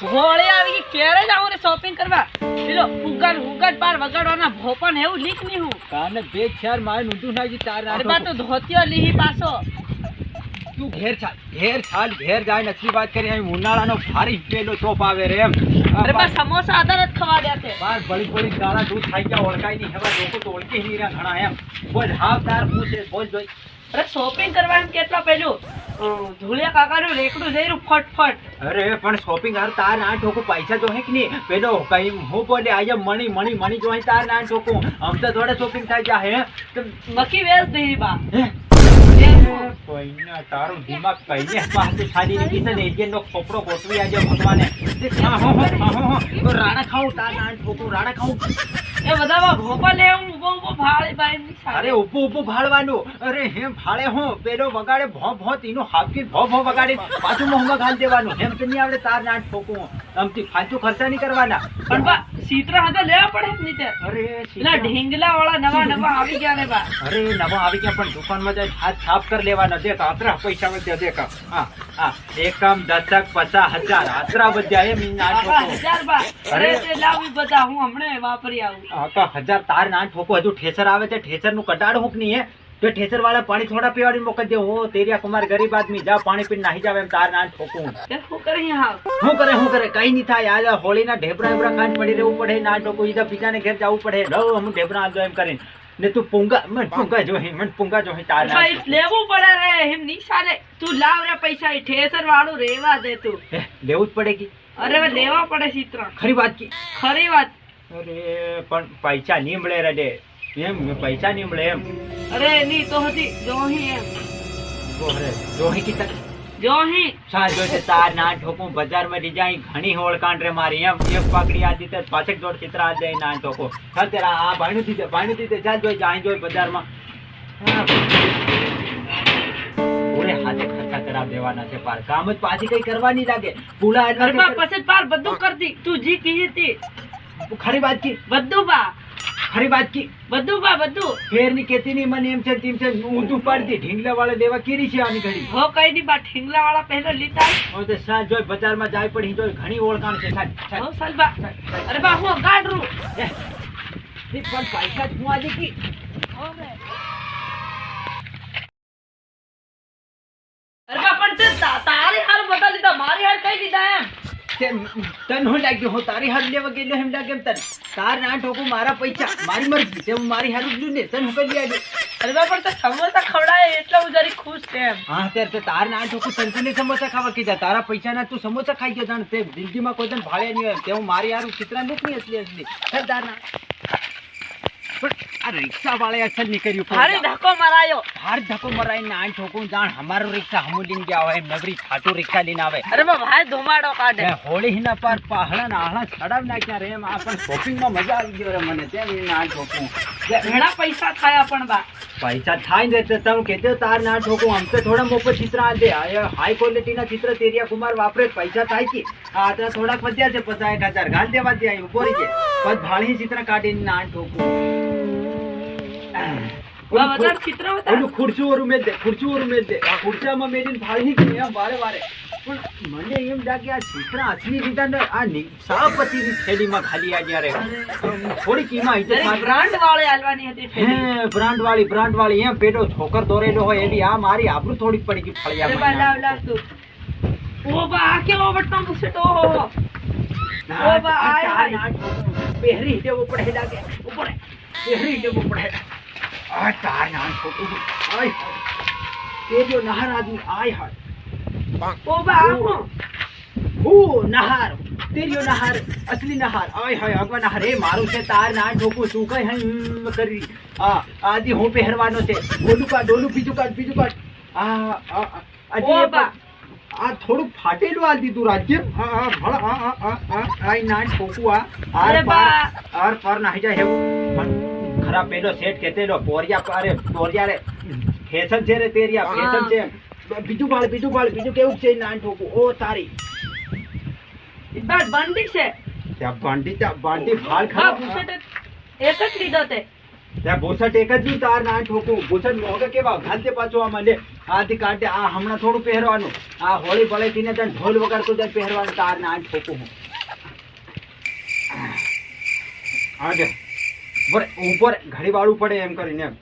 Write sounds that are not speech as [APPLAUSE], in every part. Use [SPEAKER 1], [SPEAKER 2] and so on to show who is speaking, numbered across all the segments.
[SPEAKER 1] હોળી આવી ક્યારે જાઉં રે શોપિંગ કરવા. પેલો ઉગડ ઉગડ પાર વગાડવાના ભોપન એવું લીક નહીં હું.
[SPEAKER 2] કાને બે ચાર મારે નૂંધું નાખી તાર
[SPEAKER 1] અરે બા તો ધોતિયો લીહી પાછો.
[SPEAKER 2] તું ઘેર ચાલ ઘેર ચાલ ઘેર જાય નથી વાત કરી અહીં ઉનાળાનો ભારી પેલો ચોપ આવે રે એમ.
[SPEAKER 1] અરે બા સમોસા આધાર જ ખવા દે છે
[SPEAKER 2] બાર બળી બળી ગાળા દૂધ ખાઈ ગયા ઓળખાય નહીં હવે લોકો તો ઓળખી નહીં રહ્યા ઘણા એમ. બોલ હાવ તાર પૂછે બોલ જોઈ.
[SPEAKER 1] અરે શોપિંગ કરવા એમ કેટલા પેલું ધૂળિયા કાકાનું રેકડું જઈ રહ્યું ફટફટ.
[SPEAKER 2] અરે પણ શોપિંગ હાર તાર ના ઠોકું. પૈસા જો હે કે નહીં? પેલો કઈ હું બોલે આજે મણી મણી મણી જો હે તાર ના ઠોકું. આમ તો થોડે શોપિંગ થાય જા હે. તો
[SPEAKER 1] મકી વેચ દઈ બા.
[SPEAKER 2] તારું દિમાગ કઈને પાછું છાડી દીધી છે ને એજેન્ટનો ખોપડો ગોઠવી આજે ભગવાને તે હા, હા, હા, હા, હા, હા. તો રાણા ખાઉં તાર ના ઠોકું રાણા ખાઉં
[SPEAKER 1] એ બધામાં ભોપા લે હું ઊભો ઊભો ભાળે ભાઈ
[SPEAKER 2] અરે ઉભું ઉભું ભાળવાનું. અરે હે ભાળે હું પેલો વગાડે ભો ભો તીનો હાફકી ભો ભો વગાડે પાછું મોહમાં ઘાલ દેવાનું. હેમ તો નહીં આવડે તાર ના ઠોકું આમથી ફાલતુ ખર્ચા નહીં કરવાના.
[SPEAKER 1] પણ સીતરા હાથે લેવા પડે નહીં તે.
[SPEAKER 2] અરે
[SPEAKER 1] પેલા ઢીંગલા વાળા નવા નવા આવી ગયા ને બા.
[SPEAKER 2] અરે નવા આવી ગયા પણ દુકાનમાં જાય હાથ સાફ કરી લેવાના. દેખ આતરા પૈસા વધ્યા દેખ. હા હા. એકમ દશક પચાસ હજાર. આતરા વધ્યા એમ ના
[SPEAKER 1] હજાર બા. અરે. તે લાવી બધા. હું હમણાં વાપરી આવું.
[SPEAKER 2] આખા હજાર તાર ના ઠોકો હજુ ઠેસર આવે છે. ઠેસરનું કટાડ હુક નહીં હે. તો ઠેસર વાળા પાણી થોડા પીવાડી મોકલ દે હો તેરિયા કુમાર ગરીબ આદમી જા પાણી પીને નાહી જાવ એમ તાર ના ઠોકું.
[SPEAKER 1] શું કરે
[SPEAKER 2] શું કરે શું કરે? કઈ નહીં થાય. આજે હોળીના ઢેબરા એબરા ખાંડ પડી રહેવું પડે ના ઠોકું ઈજા બીજાને ઘેર જવું પડે. લો હું ઢેબરા આવજો એમ કરીને. ને તું પૂંગા મને પૂંગા જોહી મને પૂંગા હે તાર ના
[SPEAKER 1] ભાઈ લેવું પડે રે એમ નહીં ચાલે તું લાવ રે પૈસા એ ઠેસર વાળું રેવા દે તું.
[SPEAKER 2] લેવું જ પડે કે?
[SPEAKER 1] અરે હવે લેવા પડે સીતરા
[SPEAKER 2] ખરી વાત કી?
[SPEAKER 1] ખરી વાત.
[SPEAKER 2] અરે પણ પૈસા નહીં મળે રે એમ પૈસા નહીં મળે એમ.
[SPEAKER 1] અરે ની તો હતી જોહી એમ.
[SPEAKER 2] ઓહરે જોહી કી
[SPEAKER 1] જોહી?
[SPEAKER 2] સા જોઈશે તાર ના ઠોકું બજારમાં ડિઝાઇન ઘણી ઓળખાણ રે મારી એમ. એક પાકડી આ દીધે પાછળ દોડ ચિત્ર આ દે ના ઠોકો ચાલ તેરા આ ભાણું દીધે ભાણું દીધે ચાલ જોઈ જાય જોઈ બજારમાં. હા. ઓરે હાથે ખર્ચા કરાવ દેવાના છે પાર. કામ જ પાછી કઈ કરવાની લાગે. પૂલા એટલા
[SPEAKER 1] પછી પાર બધું કરતી. તું જી કીધી હતી
[SPEAKER 2] ખરી વાત કી?
[SPEAKER 1] બધું બા.
[SPEAKER 2] ખરી વાત કી
[SPEAKER 1] બધું બા બધું.
[SPEAKER 2] ફેરની કેતી ની મને એમ છે તેમ છે ઊંધું પાડતી ઢીંગલા વાળા દેવા કેરી છે આની ઘડી.
[SPEAKER 1] હો કઈ ની બા ઢીંગલા વાળા પહેલો લીધા.
[SPEAKER 2] હવે તો સાંજ જોઈ બજારમાં જાય પડી જોય ઘણી ઓળખાણ છે સાંજ.
[SPEAKER 1] હો સાલ બા. અરે બા હું ગાડરું
[SPEAKER 2] એ પણ પૈસા જ હું આજે કી
[SPEAKER 1] હો રે. અરે બા પણ તે તા- તારી હાર બધા લીધા મારી હાર કઈ લીધા એમ
[SPEAKER 2] તે તન હું લાગ્યું હું તારી હાથ લેવા ગયેલો એમ લાગે એમ તને. તાર ના ઠોકો મારા પૈસા. મારી મરજી. તે હું મારી હારું જ ને તને હું કરી આવ્યો
[SPEAKER 1] અરે પણ તો સમોસા ખવડાય એટલે હું જરી ખુશ છે એમ.
[SPEAKER 2] હા ત્યારે તો તાર ના ઠોકો તને ને સમોસા ખાવા કીધા. તારા પૈસા ના તું સમોસા ખાઈ ગયો જાણ. તે જિંદગીમાં કોઈ તને ભાળે નહીં હોય. તે હું મારી હારું ચિત્રા નથી અસલી અસલી. ચાલ તાર ના. આ રિક્ષા વાળાએ અસર નહીં કર્યું
[SPEAKER 1] ભારે ધક્કો મરાયો.
[SPEAKER 2] હાર ધક્કો મરાઈને આન ઠોકું જાણ હમારું રિક્ષા હમુ લઈને ગયા હોય એમ નવરી ખાટું રિક્ષા લઈને આવે.
[SPEAKER 1] અરે ભાઈ ધુમાડો કાઢે.
[SPEAKER 2] હોળી ના પર પહાડા ના આહળા ચડાવ નાખ્યા રે એમ. આ પણ શોપિંગમાં મજા આવી ગયો રે મને. તેમ એને આ ઠોકું
[SPEAKER 1] ઘણા પૈસા થયા પણ બા.
[SPEAKER 2] પૈસા થાય ને તો તમે કહેતો તાર ના ઠોકું આમ તો થોડા મોપર ચિત્ર આજે આ હાઈ ક્વોલિટીના ચિત્ર તેરિયા કુમાર વાપરે પૈસા થાય કે. આ તો થોડાક વધ્યા છે પચાસ એક હજાર. ગાલ દેવા દે ઊભો રહી જાય. પછી ભાળી ચિત્ર કાઢીને ના ઠોકું ખુરશી ઓરું મેલ દે ખુરશી ઓરું મેલ દે આ ખુરશામાં મેલીને ફાળી કે એમ વારે વારે. પણ મને એમ લાગે આ ચિત્ર અસલી ને આ સાપતિની થેલીમાં ખાલી આ જ્યારે? થોડી કિંમત ઇજ્જત
[SPEAKER 1] બ્રાન્ડ વાળે હાલવાની હતી
[SPEAKER 2] હે બ્રાન્ડ વાળી બ્રાન્ડ વાળી. એમ પેટો છોકર દોરેલો હોય એવી આ મારી આબરૂ થોડીક પડી ગઈ
[SPEAKER 1] ઓ બા આ કેવો ઓ બા,
[SPEAKER 2] આ. ના પહેરી દેવું પડે લાગે. ઉપર પહેરી દેવું પડે. આ ચાર ના છોકરું આય હાય. તે જો નહાર આદમી આય હાય.
[SPEAKER 1] ઓ બા આ હું
[SPEAKER 2] હું નહાર. તેરિયો નહાર અસલી નહાર. આય હાય અગવા નહાર. એ મારું છે તાર ના ઠોકું શું કઈ હમ કરી. આ આદિ હું પહેરવાનો છે. ડોલું કા ડોલું બીજું કાઢ બીજું કાઢ. આ આ આ, આજી
[SPEAKER 1] ઓ
[SPEAKER 2] એ
[SPEAKER 1] બા.
[SPEAKER 2] પણ- આ થોડું ફાટેલું આ દીધું રાજ્ય. આ હા ભળ આ આ આ આ આય ના ઠોકું આ. આર
[SPEAKER 1] અરે
[SPEAKER 2] પાર. આર પાર નાહી જાય પણ ખરા પેલો સેટ કેતેલો પોરિયા અરે પોરિયા રે ફેશન છે રે તેરિયા ફેશન છે બીજું બાળ બીજું બાળ બીજું કેવું છે નાન ઠોકું? ઓ તારી.
[SPEAKER 1] ઇબાર બંડી છે.
[SPEAKER 2] ત્યાં બાંડી ત્યાં બાંડી ભાળ
[SPEAKER 1] બા
[SPEAKER 2] ખરાબ
[SPEAKER 1] એક જ લીધો તે.
[SPEAKER 2] ત્યાં બોસટ એક જ નું તાર ના ઠોકું. બોસટ મોગે કેવા ઘાલતે પાછો આ મને આથી કાઢે આ હમણાં થોડું પહેરવાનું. આ હોળી ભલે તીને તને ઢોલ વગાડતો તને પહેરવાનું તાર ના ઠોકું હું. આગે. ઉપર ઘડી વાળું પડે એમ કરીને.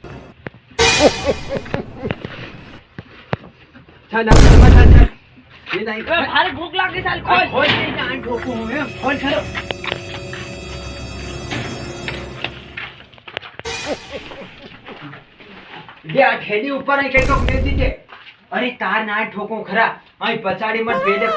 [SPEAKER 2] [LAUGHS] એમ આ
[SPEAKER 1] ભૂખ લાગી ચાલ
[SPEAKER 2] ખોલ.
[SPEAKER 1] ખોલ.
[SPEAKER 2] ખરો. ઠેલી ઉપર અહીં કઈ તો છે અરે તાર ના ઠોકો ખરા. અહીં પછાડી મત પેલે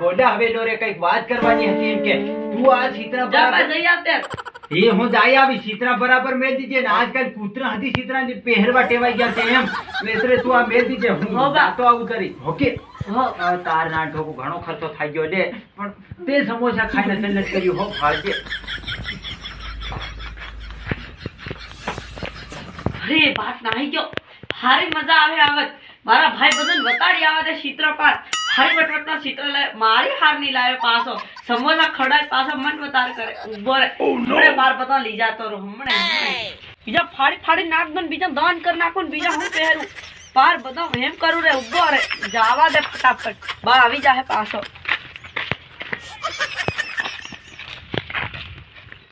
[SPEAKER 2] બોડા હવે ડોરે કંઈક વાત કરવાની હતી એમ કે. તું આ ચિત્ર
[SPEAKER 1] જઈ
[SPEAKER 2] એ હું જાય આવી સીતરા બરાબર મેં દીજે ને આજકાલ કૂતરા હતી સીતરા ને પહેરવા ટેવાઈ ગયા છે એમ. એટલે તું આ મેં દીજે હું તો આવું કરી ઓકે? તાર ના ઠોકું ઘણો ખર્ચો થઈ ગયો છે પણ તે સમોસા ખાઈને જન્નત કર્યું હો ફાળજે.
[SPEAKER 1] અરે વાત નાહી ગયો. હારી મજા આવે આવત. મારા ભાઈ બધાને વતાડી આવે છે પાર હારી વટવટના ચિત્ર લાય મારી હારની લાવે પાછો. સમોસા ખડાય પાછો મન બતાર કરે. ઊભો રે હમણે બાર બતા લઈ જાતો રહો હમણે. બીજા ફાડી ફાડી નાખ દન બીજા દાન કર નાખો ને બીજા હું પહેરું. પાર બધા એમ કરું રે ઊભો રે જાવા દે ફટાફટ. બાર આવી જાહે પાછો.